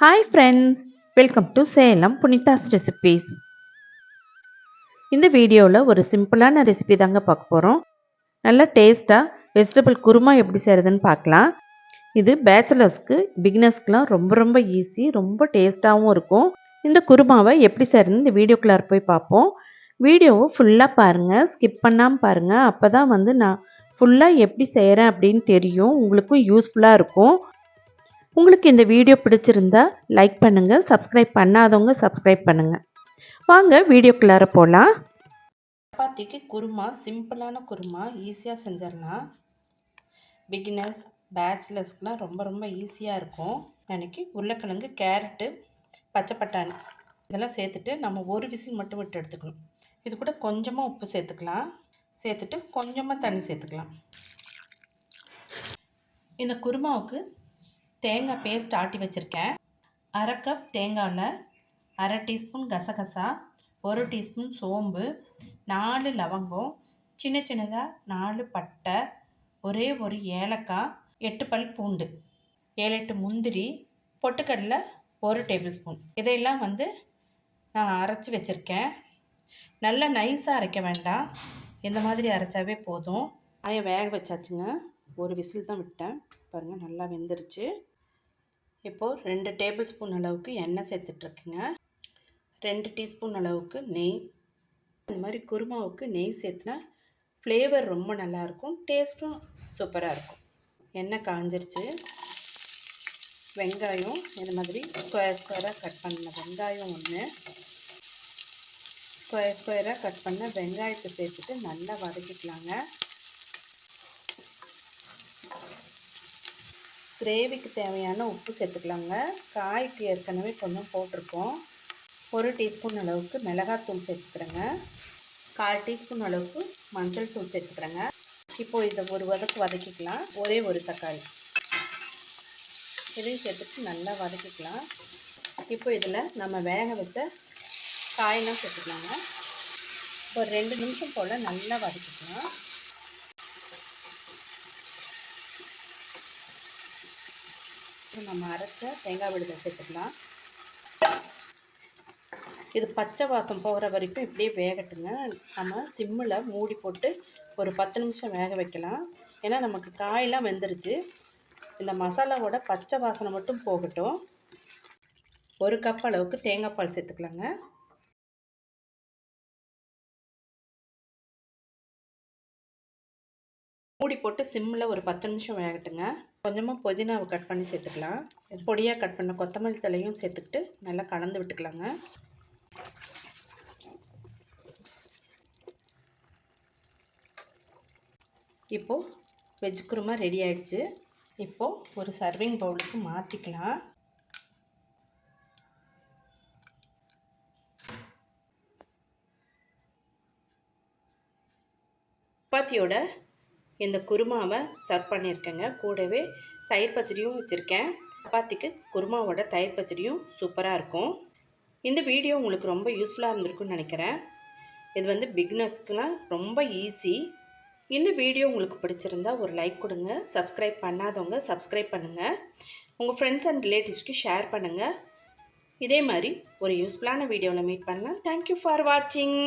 Hi friends welcome to Salem Punitha's recipes இந்த வீடியோவில் ஒரு சிம்பிளான ரெசிபி தாங்க பார்க்க போகிறோம் நல்லா டேஸ்ட்டாக வெஜிடபிள் குருமா எப்படி செய்கிறதுன்னு பார்க்கலாம். இது பேச்சுலர்ஸ்க்கு பிகினர்ஸ்க்குலாம் ரொம்ப ரொம்ப ஈஸி ரொம்ப டேஸ்ட்டாகவும் இருக்கும். இந்த குருமாவை எப்படி செய்கிறதுன்னு இந்த வீடியோக்குள்ளார போய் பார்ப்போம். வீடியோவை ஃபுல்லாக பாருங்கள் ஸ்கிப் பண்ணாமல் பாருங்கள் அப்போ தான் வந்து நான் ஃபுல்லாக எப்படி செய்கிறேன் அப்படின்னு தெரியும். உங்களுக்கும் யூஸ்ஃபுல்லாக இருக்கும். உங்களுக்கு இந்த வீடியோ பிடிச்சிருந்தா லைக் பண்ணுங்கள் சப்ஸ்கிரைப் பண்ணாதவங்க சப்ஸ்கிரைப் பண்ணுங்கள் வாங்க வீடியோக்குள்ளார போகலாம் சப்பாத்திக்கு குருமா சிம்பிளான குருமா ஈஸியாக செஞ்சிடலாம். பிகினர்ஸ் பேச்சுலர்ஸ்க்குலாம் ரொம்ப ரொம்ப ஈஸியாக இருக்கும். அன்றைக்கி உருளைக்கிழங்கு கேரட்டு பச்சை பட்டாணி இதெல்லாம் சேர்த்துட்டு நம்ம ஒரு விசில் மட்டும் விட்டு எடுத்துக்கணும். இது கூட கொஞ்சமாக உப்பு சேர்த்துக்கலாம். சேர்த்துட்டு கொஞ்சமாக தண்ணி சேர்த்துக்கலாம். இந்த குருமாவுக்கு தேங்காய் பேஸ்ட் ஆட்டி வச்சுருக்கேன். அரை கப் தேங்காயில் அரை டீஸ்பூன் கசகசா ஒரு டீஸ்பூன் சோம்பு நாலு லவங்கம் சின்ன சின்னதாக நாலு பட்டை ஒரே ஒரு ஏலக்காய் எட்டு பல் பூண்டு ஏழு எட்டு முந்திரி பொட்டுக்கடலை ஒரு டேபிள் ஸ்பூன் இதையெல்லாம் வந்து நான் அரைச்சி வச்சுருக்கேன். நல்லா நைஸாக அரைக்க வேண்டாம். இந்த மாதிரி அரைச்சாவே போதும். ஆய வேக வச்சாச்சுங்க. ஒரு விசில் தான் விட்டேன். பாருங்கள் நல்லா வெந்துருச்சு. இப்போது ரெண்டு டேபிள் ஸ்பூன் அளவுக்கு எண்ணெய் சேர்த்துட்ருக்குங்க. ரெண்டு டீஸ்பூன் அளவுக்கு நெய். இந்த மாதிரி குருமாவுக்கு நெய் சேர்த்துனா ஃப்ளேவர் ரொம்ப நல்லாயிருக்கும் டேஸ்ட்டும் சூப்பராக இருக்கும் எண்ணெய் காஞ்சிருச்சு. வெங்காயம் இந்த மாதிரி ஸ்கொயர் ஸ்கொயராக கட் பண்ண வெங்காயம் ஒன்று. ஸ்கொயர் ஸ்கொயராக கட் பண்ண வெங்காயத்தை சேர்த்துட்டு நல்லா வதக்கிக்கலாங்க. கிரேவிக்கு தேவையான உப்பு சேர்த்துக்கலாங்க. காய்க்கு ஏற்கனவே கொஞ்சம் போட்டிருக்கோம். ஒரு டீஸ்பூன் அளவுக்கு மிளகாத்தூள் சேர்த்துக்கிறேங்க. கால் டீஸ்பூன் அளவுக்கு மஞ்சள் தூள் சேர்த்துக்கிறேங்க. இப்போது இதை ஒரு வதக்கு வதக்கிக்கலாம். ஒரே ஒரு தக்காளி. இதையும் சேர்த்துட்டு நல்லா வதக்கிக்கலாம். இப்போ இதில் நம்ம வேக வச்ச காயெல்லாம் சேர்த்துக்கலாங்க. ஒரு ரெண்டு நிமிஷம் போல் நல்லா வதக்கிக்கலாம். நம்ம அரைச்ச தேங்காய் விழுதை சேர்த்துக்கலாம். இது பச்சை வாசம் போகிற வரைக்கும் இப்படியே வேகட்டுங்க. நம்ம சிம்மில் மூடி போட்டு ஒரு பத்து நிமிஷம் வேக வைக்கலாம். ஏன்னா நமக்கு காயெல்லாம் வெந்துருச்சு. இந்த மசாலாவோட பச்சை வாசனை மட்டும் போகட்டும். ஒரு கப் அளவுக்கு தேங்காய் பால் சேர்த்துக்கலாங்க. மூடி போட்டு சிம்மில் ஒரு பத்து நிமிஷம் வேகட்டுங்க. கொஞ்சமாக புதினாவை கட் பண்ணி சேர்த்துக்கலாம். பொடியாக கட் பண்ண கொத்தமல்லி தலையும் சேர்த்துக்கிட்டு நல்லா கலந்து விட்டுக்கலாங்க. இப்போது வெஜ் குருமா ரெடி ஆயிடுச்சு. இப்போது ஒரு சர்விங் பவுலுக்கு மாற்றிக்கலாம் சப்பாத்தியோட இந்த குருமாவை சர்வ் பண்ணியிருக்கேங்க. கூடவே தயிர் பச்சடியும் வச்சுருக்கேன். சப்பாத்திக்கு குருமாவோட தயிர் பச்சடியும் சூப்பராக இருக்கும். இந்த வீடியோ உங்களுக்கு ரொம்ப யூஸ்ஃபுல்லாக இருந்திருக்குன்னு நினைக்கிறேன். இது வந்து பிக்னஸ்க்குலாம் ரொம்ப ஈஸி இந்த வீடியோ உங்களுக்கு பிடிச்சிருந்தா ஒரு லைக் கொடுங்க. சப்ஸ்கிரைப் பண்ணாதவங்க சப்ஸ்கிரைப் பண்ணுங்கள் உங்கள் ஃப்ரெண்ட்ஸ் அண்ட் ரிலேட்டிவ்ஸ்க்கு ஷேர் பண்ணுங்கள் இதே மாதிரி ஒரு யூஸ்ஃபுல்லான வீடியோவில் மீட் பண்ணலாம். தேங்க்யூ ஃபார் வாட்சிங்